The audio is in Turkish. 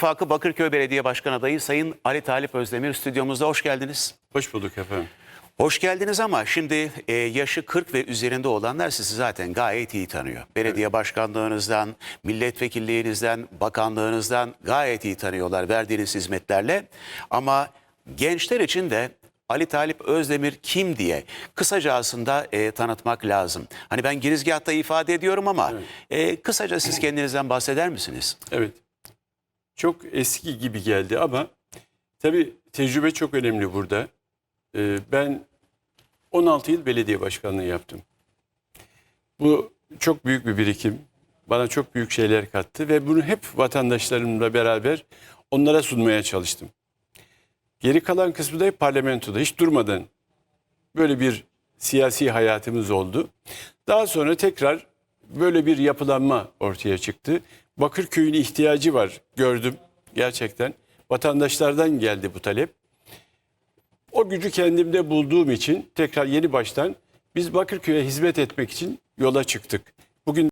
İttifakı Bakırköy Belediye Başkan Adayı Sayın Ali Talip Özdemir stüdyomuzda hoş geldiniz. Hoş bulduk efendim. Hoş geldiniz ama şimdi e, yaşı 40 ve üzerinde olanlar sizi zaten gayet iyi tanıyor. Belediye başkanlığınızdan, milletvekilliğinizden, bakanlığınızdan gayet iyi tanıyorlar verdiğiniz hizmetlerle. Ama gençler için de Ali Talip Özdemir kim diye kısaca aslında e, tanıtmak lazım. Hani ben girizgahta ifade ediyorum ama e, kısaca siz kendinizden bahseder misiniz? Evet. Çok eski gibi geldi ama tabii tecrübe çok önemli burada. Ee, ben 16 yıl belediye başkanlığı yaptım. Bu çok büyük bir birikim. Bana çok büyük şeyler kattı ve bunu hep vatandaşlarımla beraber onlara sunmaya çalıştım. Geri kalan kısmı da parlamentoda hiç durmadan böyle bir siyasi hayatımız oldu. Daha sonra tekrar böyle bir yapılanma ortaya çıktı. Bakırköy'ün ihtiyacı var gördüm gerçekten. Vatandaşlardan geldi bu talep. O gücü kendimde bulduğum için tekrar yeni baştan biz Bakırköy'e hizmet etmek için yola çıktık. Bugün